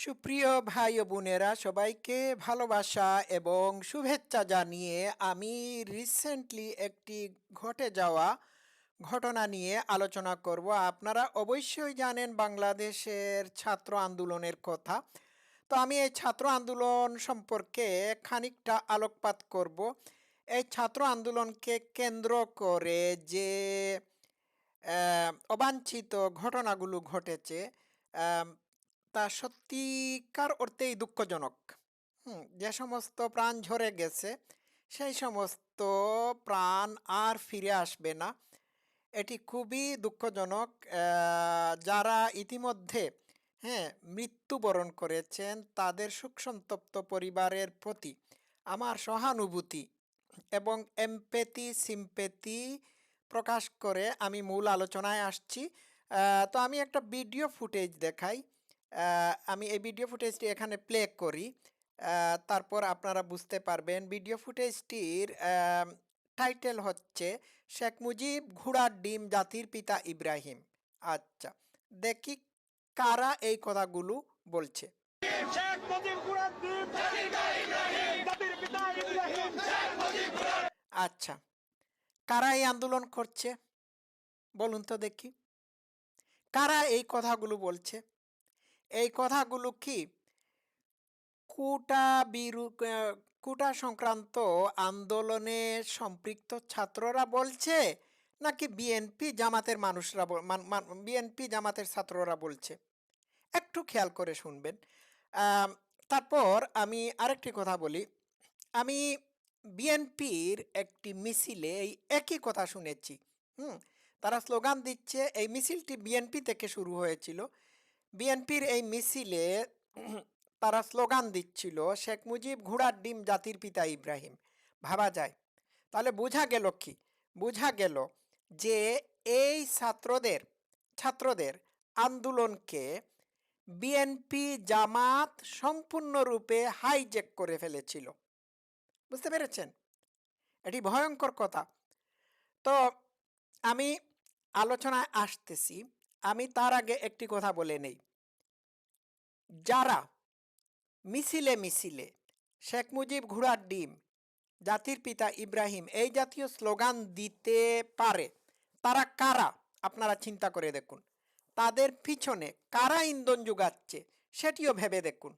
সুপ্রিয় ভাই ও বোনেরা, সবাইকে ভালোবাসা এবং শুভেচ্ছা জানিয়ে আমি রিসেন্টলি একটি ঘটে যাওয়া ঘটনা নিয়ে আলোচনা করব। আপনারা অবশ্যই জানেন বাংলাদেশের ছাত্র আন্দোলনের কথা। তো আমি এই ছাত্র আন্দোলন সম্পর্কে খানিকটা আলোকপাত করব। এই ছাত্র আন্দোলনকে কেন্দ্র করে যে অবাঞ্ছিত ঘটনাগুলো ঘটেছে তা সত্যিকার অর্থেই দুঃখজনক? যে সমস্ত প্রাণ ঝরে গেছে, সেই সমস্ত প্রাণ আর ফিরে আসবে না। এটি খুবই দুঃখজনক যারা ইতিমধ্যে হ্যাঁ মৃত্যুবরণ করেছেন, তাদের শোকসন্তপ্ত পরিবারের প্রতি আমার সহানুভূতি এবং এমপেতি সিম্পেতি প্রকাশ করে আমি মূল আলোচনায় আসছি। তো আমি একটা ভিডিও ফুটেজ দেখাই। আমি এই ভিডিও ফুটেজটি এখানে প্লে করি। তারপর আপনারা বুঝতে পারবেন ভিডিও ফুটেজটির টাইটেল হচ্ছে শেখ মুজিব ঘোড়ার ডিম জাতির পিতা ইব্রাহিম। আচ্ছা দেখি কারা এই কথাগুলো বলছে। শেখ মুজিব কুরআন দ্বীপ জাতির পিতা ইব্রাহিম। আচ্ছা কারা এই আন্দোলন করছে? বলুন তো দেখি। কারা এই কথাগুলো বলছে? এই কথাগুলো কি? কোটা বিরু কোটা সংক্রান্ত আন্দোলনে সম্পৃক্ত ছাত্ররা বলছে নাকি বিএনপি জামাতের মানুষরা বিএনপি জামাতের ছাত্ররা বলছে? একটু খেয়াল করে শুনবেন। তারপর আমি আরেকটি কথা বলি। আমি বিএনপির একটি মিছিলে এই একই কথা শুনেছি। হুম, তারা স্লোগান দিচ্ছে, এই মিছিলটি বিএনপি থেকে শুরু হয়েছিল। বিএনপির এই মিছিলে তারা স্লোগান দিচ্ছিল, শেখ মুজিব ঘোড়ার ডিম জাতির পিতা ইব্রাহিম। ভাবা যায়। তাহলে বোঝা গেল কি? বোঝা গেল যে এই ছাত্রদের ছাত্রদের আন্দোলনকে বিএনপি জামাত সম্পূর্ণরূপে হাইজ্যাক করে ফেলেছিল। বুঝতে পেরেছেন? এটি ভয়ঙ্কর কথা। তো আমি আলোচনায় আসতেছি। আমি তার আগে একটি কথা বলে নেই। যারা মিছিলে মিছিলে শেখ মুজিব ঘোড়ার ডিম, জাতির পিতা ইব্রাহিম, এই জাতীয় স্লোগান দিতে পারে, তারা কারা? আপনারা চিন্তা করে দেখুন। তাদের পিছনে কারা ইন্ধন যোগাচ্ছে সেটিও ভেবে দেখুন।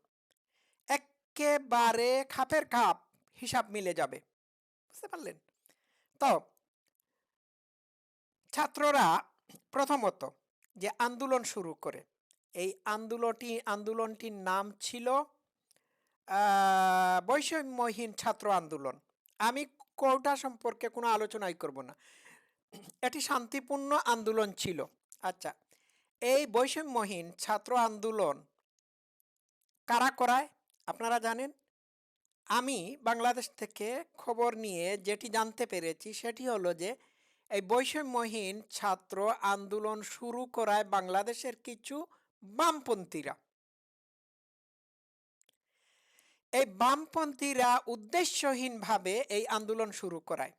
একেবারে খাপের খাপ হিসাব মিলে যাবে। বুঝতে পারলেন? তো, ছাত্ররা প্রথমত যে আন্দোলন শুরু করে এই আন্দোলনটি আন্দোলনটির নাম ছিল বৈষম্যহীন ছাত্র আন্দোলন। আমি কোটা সম্পর্কে কোনো আলোচনাই করব না। এটি শান্তিপূর্ণ আন্দোলন ছিল। আচ্ছা এই বৈষম্যহীন ছাত্র আন্দোলন কারা করায়? আপনারা জানেন? আমি বাংলাদেশ থেকে খবর নিয়ে যেটি জানতে পেরেছি সেটি হলো যে, এই বৈষম্যহীন ছাত্র আন্দোলন শুরু করায় বাংলাদেশের কিছু বামপন্থীরা। এই বামপন্থীরা উদ্দেশ্যহীনভাবে এই আন্দোলন শুরু করায়।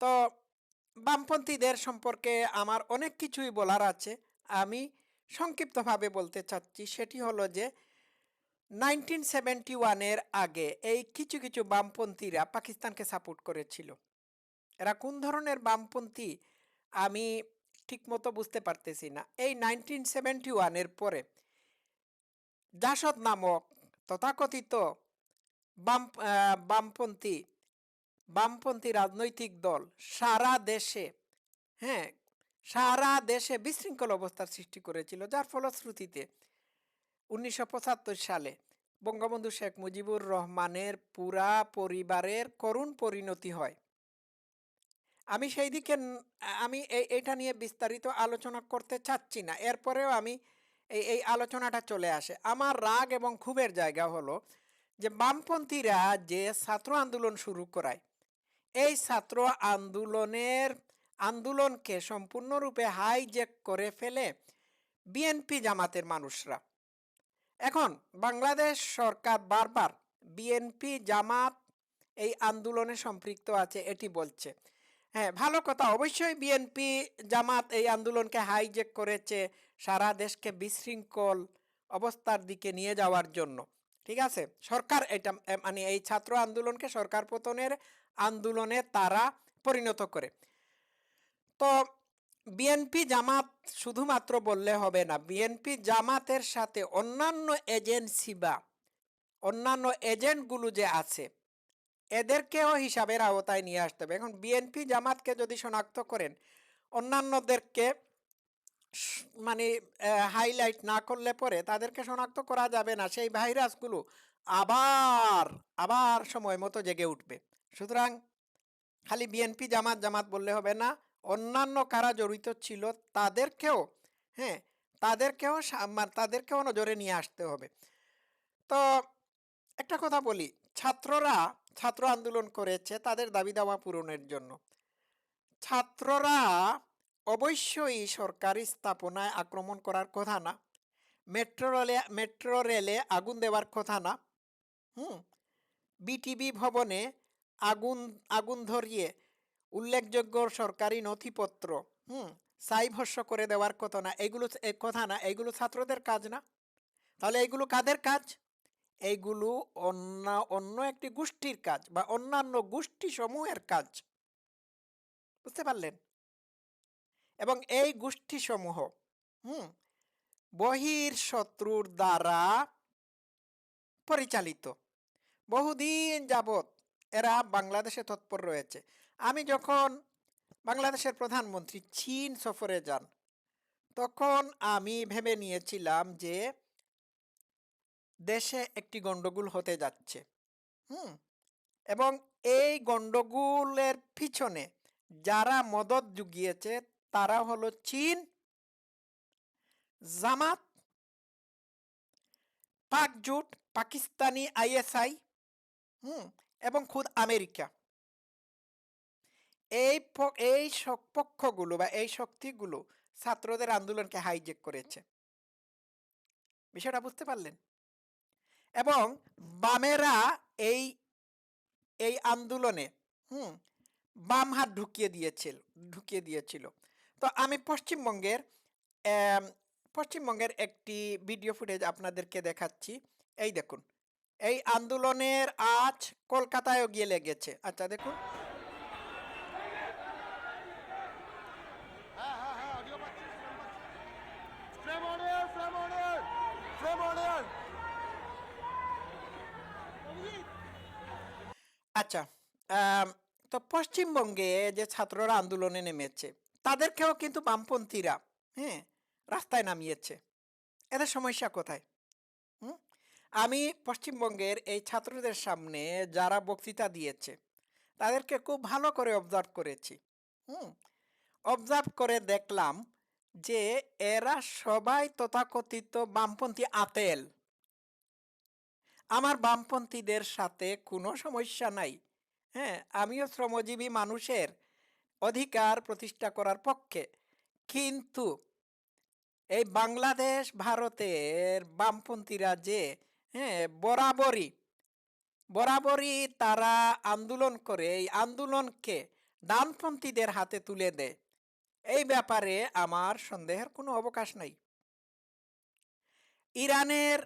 তো বামপন্থীদের সম্পর্কে আমার অনেক কিছুই বলার আছে। আমি সংক্ষিপ্তভাবে বলতে চাচ্ছি, সেটি হলো যে নাইনটিন সেভেন্টি ওয়ানের আগে এই কিছু কিছু বামপন্থীরা পাকিস্তানকে সাপোর্ট করেছিল। এরা কোন ধরনের বামপন্থী আমি ঠিকমতো বুঝতে পারতেছি না। এই নাইনটিন সেভেন্টি ওয়ানের পরে জাসদ নামক তথাকথিত বাম বামপন্থী বামপন্থী রাজনৈতিক দল সারা দেশে হ্যাঁ সারা দেশে বিশৃঙ্খল অবস্থার সৃষ্টি করেছিল, যার ফলশ্রুতিতে উনিশশো পঁচাত্তর সালে বঙ্গবন্ধু শেখ মুজিবুর রহমানের পুরা পরিবারের করুণ পরিণতি হয়। আমি সেই দিকে আমি এই এটা নিয়ে বিস্তারিত আলোচনা করতে চাচ্ছি না। এরপরেও আমি এই এই আলোচনাটা চলে আসে। আমার রাগ এবং ক্ষোভের জায়গা হলো যে বামপন্থীরা যে ছাত্র আন্দোলন শুরু করায়, এই ছাত্র আন্দোলনের, আন্দোলনকে সম্পূর্ণরূপে হাইজ্যাক করে ফেলে বিএনপি জামাতের মানুষরা। এখন বাংলাদেশ সরকার বারবার বিএনপি জামাত এই আন্দোলনে সম্পৃক্ত আছে, এটি বলছে। হ্যাঁ ভালো কথা। অবশ্যই বিএনপি জামাত এই আন্দোলনকে হাইজেক করেছে সারা দেশকে বিশৃঙ্খল অবস্থার দিকে নিয়ে যাওয়ার জন্য। ঠিক আছে? সরকার এটা মানে এই ছাত্র আন্দোলনকে সরকার পতনের আন্দোলনে তারা পরিণত করে। তো বিএনপি জামাত শুধুমাত্র বললে হবে না, বিএনপি জামাতের সাথে অন্যান্য এজেন্সি বা অন্যান্য এজেন্টগুলো যে আছে এদেরকেও হিসাবের আওতায় নিয়ে আসতে হবে। এখন বিএনপি জামাতকে যদি শনাক্ত করেন, অন্যান্যদেরকে মানে হাইলাইট না করলে পরে তাদেরকে শনাক্ত করা যাবে না। সেই ভাইরাসগুলো আবার আবার সময় মতো জেগে উঠবে। সুতরাং খালি বিএনপি জামাত জামাত বললে হবে না। অন্যান্য কারা জড়িত ছিল তাদেরকেও হ্যাঁ তাদেরকেও তাদেরকেও নজরে নিয়ে আসতে হবে। তো একটা কথা বলি, ছাত্ররা ছাত্র আন্দোলন করেছে তাদের দাবি দাওয়া পূরণের জন্য। ছাত্ররা অবশ্যই সরকারি স্থাপনায় আক্রমণ করার কথা না। মেট্রো রেলে মেট্রো রেলে আগুন দেওয়ার কথা না। হুম, বিটিভি ভবনে আগুন আগুন ধরিয়ে উল্লেখযোগ্য সরকারি নথিপত্র, হুম সাই ভস্য করে দেওয়ার কথা না। এগুলো কথা না, এগুলো ছাত্রদের কাজ না। তাহলে এগুলো কাদের কাজ? এইগুলো অন্য অন্য একটি গোষ্ঠীর কাজ বা অন্যান্য গোষ্ঠী সমূহের কাজ। বুঝতে পারলেন? এবং এই গোষ্ঠী সমূহ হুম বহির শত্রুর দ্বারা পরিচালিত। বহুদিন যাবৎ এরা বাংলাদেশে তৎপর রয়েছে। আমি যখন বাংলাদেশের প্রধানমন্ত্রী চীন সফরে যান, তখন আমি ভেবে নিয়েছিলাম যে দেশে একটি গন্ডগোল হতে যাচ্ছে। হুম? এবং এই গন্ডগোলের পিছনে যারা মদত জুগিয়েছে, তারা হলো চীন, জামাত পাক জোট পাকিস্তানি আইএসআই, হুম? এবং খুদ আমেরিকা। এই এই পক্ষগুলো বা এই শক্তিগুলো ছাত্রদের আন্দোলনকে হাইজেক করেছে। বিষয়টা বুঝতে পারলেন? এবং বামেরা এই এই আন্দোলনে, হুম, বাম হাত ঢুকিয়ে দিয়েছিল ঢুকিয়ে দিয়েছিল। তো আমি পশ্চিমবঙ্গের পশ্চিমবঙ্গের একটি ভিডিও ফুটেজ আপনাদেরকে দেখাচ্ছি। এই দেখুন, এই আন্দোলনের আজ কলকাতায়ও গিয়ে লেগেছে। আচ্ছা দেখুন। আচ্ছা তো পশ্চিমবঙ্গে যে ছাত্ররা আন্দোলনে নেমেছে, তাদেরকেও কিন্তু বামপন্থীরা হ্যাঁ রাস্তায় নামিয়েছে। এদের সমস্যা কোথায়? আমি পশ্চিমবঙ্গের এই ছাত্রদের সামনে যারা বক্তৃতা দিয়েছে, তাদেরকে খুব ভালো করে অবজার্ভ করেছি। হুম? অবজার্ভ করে দেখলাম যে এরা সবাই তথাকথিত বামপন্থী আতেল। আমার বামপন্থীদের সাথে কোনো সমস্যা নাই। হ্যাঁ আমিও শ্রমজীবী মানুষের অধিকার প্রতিষ্ঠা করার পক্ষে। কিন্তু এই বাংলাদেশ ভারতের বামপন্থীরা যে হ্যাঁ বরাবরই বরাবরই তারা আন্দোলন করে, এই আন্দোলনকে ডানপন্থীদের হাতে তুলে দেয়, এই ব্যাপারে আমার সন্দেহের কোনো অবকাশ নাই। ইরানের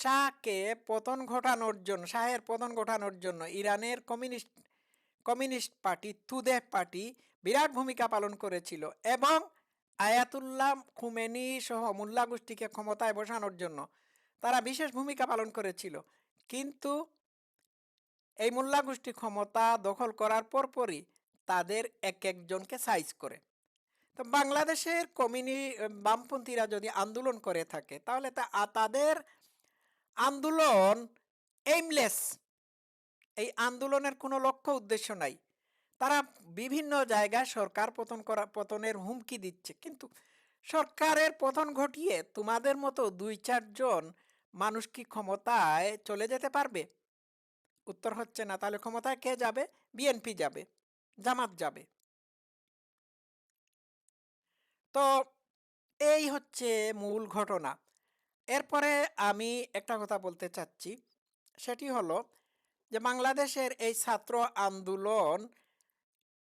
শাহকে পতন ঘটানোর জন্য, শাহের পতন ঘটানোর জন্য ইরানের communist communist party Tudeh party বিরাট ভূমিকা পালন করেছিল এবং আয়াতুল্লাহ খুমেনি সহ মোল্লা গোষ্ঠীকে ক্ষমতায় বসানোর জন্য তারা বিশেষ ভূমিকা পালন করেছিল। কিন্তু এই মোল্লা গোষ্ঠী ক্ষমতা দখল করার পরপরই তাদের এক একজনকে সাইজ করে। তো বাংলাদেশের কমিউনি, বামপন্থীরা যদি আন্দোলন করে থাকে, তাহলে তা তাদের আন্দোলন এইমলেস এই আন্দোলনের কোনো লক্ষ্য, উদ্দেশ্য নাই। তারা বিভিন্ন জায়গায় সরকার পতন করা, পতনের হুমকি দিচ্ছে। কিন্তু সরকারের পতন ঘটিয়ে তোমাদের মতো দুই চারজন মানুষ কি ক্ষমতায় চলে যেতে পারবে? উত্তর হচ্ছে না। তাহলে ক্ষমতায় কে যাবে? বিএনপি যাবে। জামাত যাবে। তো এই হচ্ছে মূল ঘটনা। এরপরে আমি একটা কথা বলতে চাচ্ছি। সেটি হলো যে বাংলাদেশের এই ছাত্র আন্দোলন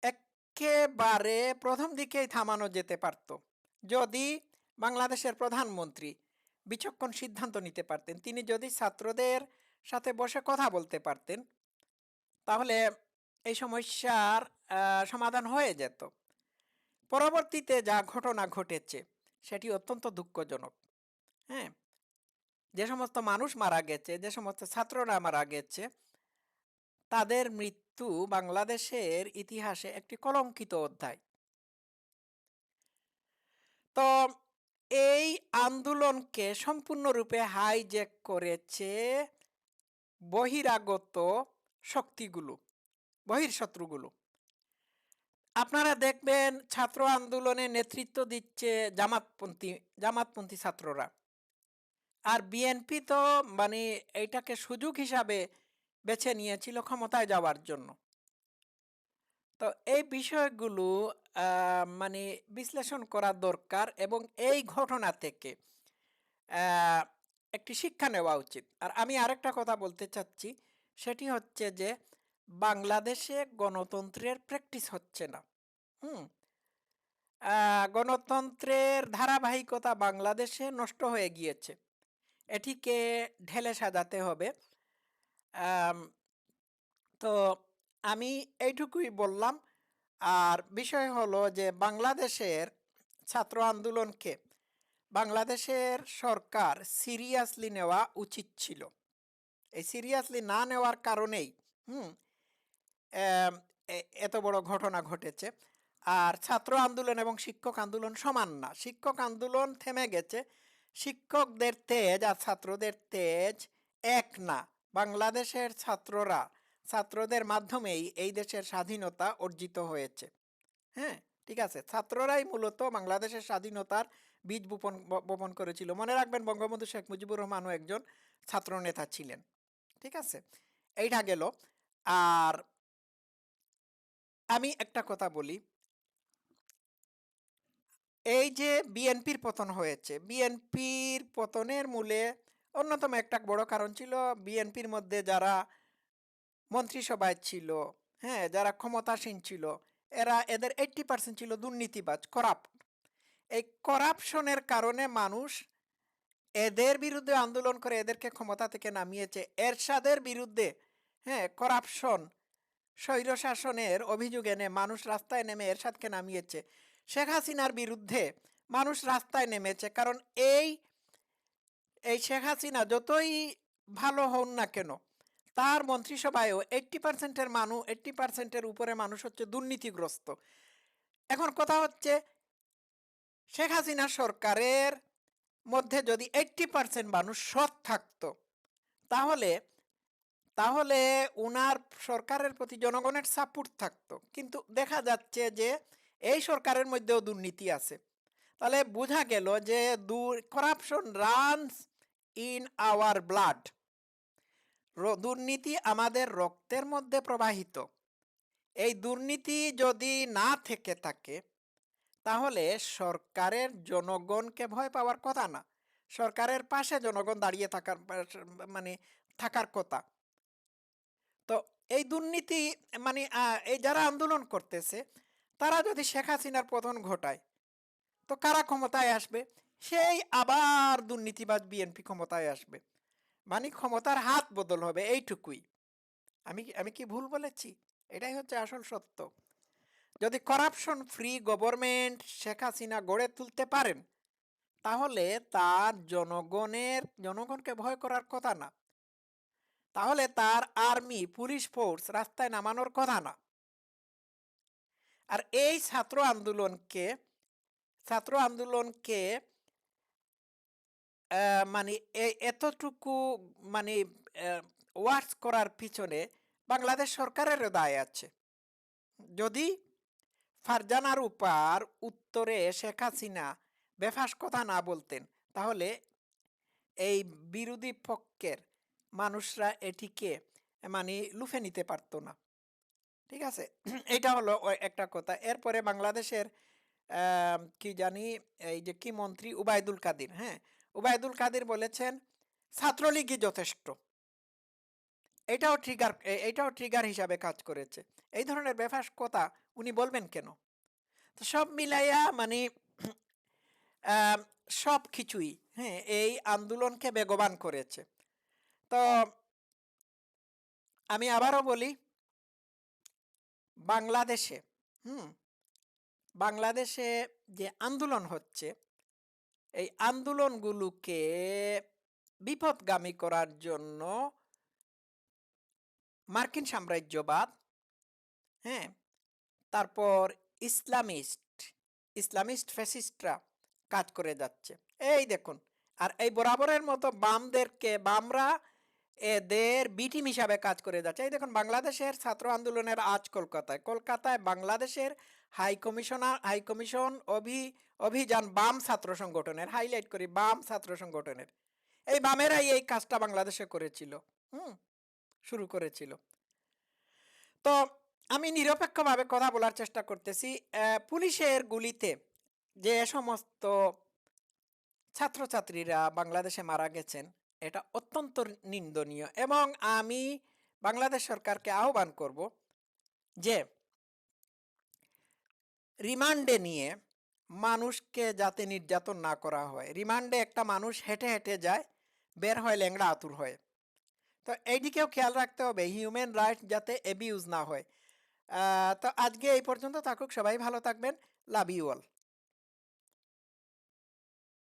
একেবারে প্রথম দিকেই থামানো যেতে পারত। যদি বাংলাদেশের প্রধানমন্ত্রী বিচক্ষণ সিদ্ধান্ত নিতে পারতেন, তিনি যদি ছাত্রদের সাথে বসে কথা বলতে পারতেন, তাহলে এই সমস্যার সমাধান হয়ে যেত। পরবর্তীতে যা ঘটনা ঘটেছে, সেটি অত্যন্ত দুঃখজনক। হ্যাঁ? যে সমস্ত মানুষ মারা গেছে, যে সমস্ত ছাত্ররা মারা গেছে, তাদের মৃত্যু বাংলাদেশের ইতিহাসে একটি কলঙ্কিত অধ্যায়। তো এই আন্দোলনকে সম্পূর্ণরূপে হাইজ্যাক করেছে বহিরাগত শক্তিগুলো বহির্শত্রুগুলো আপনারা দেখবেন ছাত্র আন্দোলনে নেতৃত্ব দিচ্ছে জামাতপন্থী জামাতপন্থী ছাত্ররা। আর বিএনপি তো মানে এইটাকে সুযোগ হিসাবে বেছে নিয়েছিল ক্ষমতায় যাওয়ার জন্য। তো এই বিষয়গুলো মানে বিশ্লেষণ করা দরকার এবং এই ঘটনা থেকে একটি শিক্ষা নেওয়া উচিত। আর আমি আরেকটা কথা বলতে চাচ্ছি, সেটি হচ্ছে যে বাংলাদেশে গণতন্ত্রের প্র্যাকটিস হচ্ছে না। হুম? গণতন্ত্রের ধারাবাহিকতা বাংলাদেশে নষ্ট হয়ে গিয়েছে। এটিকে ঢেলে সাজাতে হবে। তো আমি এইটুকুই বললাম। আর বিষয় হলো যে, বাংলাদেশের ছাত্র আন্দোলনকে বাংলাদেশের সরকার সিরিয়াসলি নেওয়া উচিত ছিল। এই সিরিয়াসলি না নেওয়ার কারণেই, হুম এত বড় ঘটনা ঘটেছে। আর ছাত্র আন্দোলন এবং শিক্ষক আন্দোলন সমান না। শিক্ষক আন্দোলন থেমে গেছে। শিক্ষকদের তেজ আর ছাত্রদের তেজ এক না। বাংলাদেশের ছাত্ররা, ছাত্রদের মাধ্যমেই এই দেশের স্বাধীনতা অর্জিত হয়েছে। হ্যাঁ ঠিক আছে। ছাত্ররাই মূলত বাংলাদেশের স্বাধীনতার বীজ বপন বপন করেছিল। মনে রাখবেন, বঙ্গবন্ধু শেখ মুজিবুর রহমানও একজন ছাত্রনেতা ছিলেন। ঠিক আছে? এইটা গেল। আর আমি একটা কথা বলি। এই যে বিএনপির পতন হয়েছে, বিএনপির পতনের মূলে অন্যতম একটা বড় কারণ ছিল বিএনপির মধ্যে যারা মন্ত্রিসভায় ছিল হ্যাঁ যারা ক্ষমতাসীন ছিল, এরা এদের এইট্টি পার্সেন্ট ছিল দুর্নীতিবাজ করাপ্ট এই করাপশনের কারণে মানুষ এদের বিরুদ্ধে আন্দোলন করে এদেরকে ক্ষমতা থেকে নামিয়েছে। এরশাদের বিরুদ্ধে হ্যাঁ করাপশন স্বৈরশাসনের অভিযোগ এনে মানুষ রাস্তায় নেমে এরশাদকে নামিয়েছে। শেখ হাসিনার বিরুদ্ধে মানুষ রাস্তায় নেমেছে। কারণ এই এই শেখ হাসিনা যতই ভালো হন না কেন, তার মন্ত্রিসভায়ও এইট্টি পার্সেন্টের মানুষ এইট্টি পার্সেন্টের উপরে মানুষ হচ্ছে দুর্নীতিগ্রস্ত। এখন কথা হচ্ছে, শেখ হাসিনা সরকারের মধ্যে যদি এইট্টি পার্সেন্ট মানুষ সৎ থাকত, তাহলে তাহলে উনার সরকারের প্রতি জনগণের সাপোর্ট থাকতো। কিন্তু দেখা যাচ্ছে যে এই সরকারের মধ্যেও দুর্নীতি আছে। তাহলে বোঝা গেল যে corruption runs in our blood দুর্নীতি আমাদের রক্তের মধ্যে প্রবাহিত। এই দুর্নীতি যদি না থেকে থাকে, তাহলে সরকারের জনগণকে ভয় পাওয়ার কথা না। সরকারের পাশে জনগণ দাঁড়িয়ে থাকার মানে থাকার কথা। তো এই দুর্নীতি মানে এই যারা আন্দোলন করতেছে তারা যদি শেখ হাসিনার পতন ঘটায়, তো কারা ক্ষমতায় আসবে? সেই আবার দুর্নীতিবাজ বিএনপি ক্ষমতায় আসবে। মানে ক্ষমতার হাত বদল হবে এইটুকুই। আমি আমি কি ভুল বলেছি? এটাই হচ্ছে আসল সত্য। যদি corruption free government Sheikh Hasina গড়ে তুলতে পারেন, তাহলে তার জনগণের, জনগণকে ভয় করার কথা না। তাহলে তার আর্মি, পুলিশ ফোর্স রাস্তায় নামানোর কথা না। আর এই ছাত্র আন্দোলনকে ছাত্র আন্দোলনকে মানে এতটুকু মানে ওয়ার্স করার পিছনে বাংলাদেশ সরকারেরও দায় আছে। যদি ফারজানার উপার উত্তরে শেখ হাসিনা বেফাস কথা না বলতেন, তাহলে এই বিরোধী পক্ষের মানুষরা এটিকে মানে লুফে নিতে পারতো না। ঠিক আছে? এটা হলো একটা কথা। এরপরে বাংলাদেশের কি জানি, এই যে কি মন্ত্রী? উবায়দুল কাদির হ্যাঁ? উবায়দুল কাদির বলেছেন, ছাত্রলীগই যথেষ্ট। এটাও ট্রিগার এটাও ট্রিগার হিসাবে কাজ করেছে। এই ধরনের বেফাস কথা উনি বলবেন কেন? তো সব মিলাইয়া মানে সব কিছুই হ্যাঁ এই আন্দোলনকে বেগবান করেছে। তো আমি আবারও বলি বাংলাদেশে, হুম? বাংলাদেশে যে আন্দোলন হচ্ছে, এই আন্দোলনগুলোকে বিপদগামী করার জন্য মার্কিন সাম্রাজ্যবাদ হ্যাঁ? তারপর ইসলামিস্ট ইসলামিস্ট ফ্যাসিস্টরা কাজ করে যাচ্ছে। এই দেখুন, আর এই বরাবরের মতো বামদেরকে, বামরা এদের বিটিম হিসাবে কাজ করে যাচ্ছে। এই দেখুন, বাংলাদেশের ছাত্র আন্দোলনের আজ কলকাতায়। কলকাতায় বাংলাদেশের হাই কমিশনার হাই কমিশন অভি, অভিযান বাম ছাত্র সংগঠনের হাইলাইট করি, বাম ছাত্র সংগঠনের। এই বামেরাই এই কাজটা বাংলাদেশে করেছিল, হুম, শুরু করেছিল। তো আমি নিরপেক্ষভাবে কথা বলার চেষ্টা করতেছি পুলিশের গুলিতে যে সমস্ত ছাত্রছাত্রীরা বাংলাদেশে মারা গেছেন এটা অত্যন্ত নিন্দনীয় এবং আমি বাংলাদেশ সরকারকে আহ্বান করব যে, রিমান্ডে নিয়ে মানুষকে যাতে নির্যাতন না করা হয়। রিমান্ডে একটা মানুষ হেঁটে হেঁটে যায়, বের হয় ল্যাংড়া আতুর হয়। তো এইদিকেও খেয়াল রাখতে হবে, হিউম্যান রাইটস যাতে এবিউজ না হয়। তো আজকে এই পর্যন্ত থাকুক, সবাই ভালো থাকবেন। Love you all.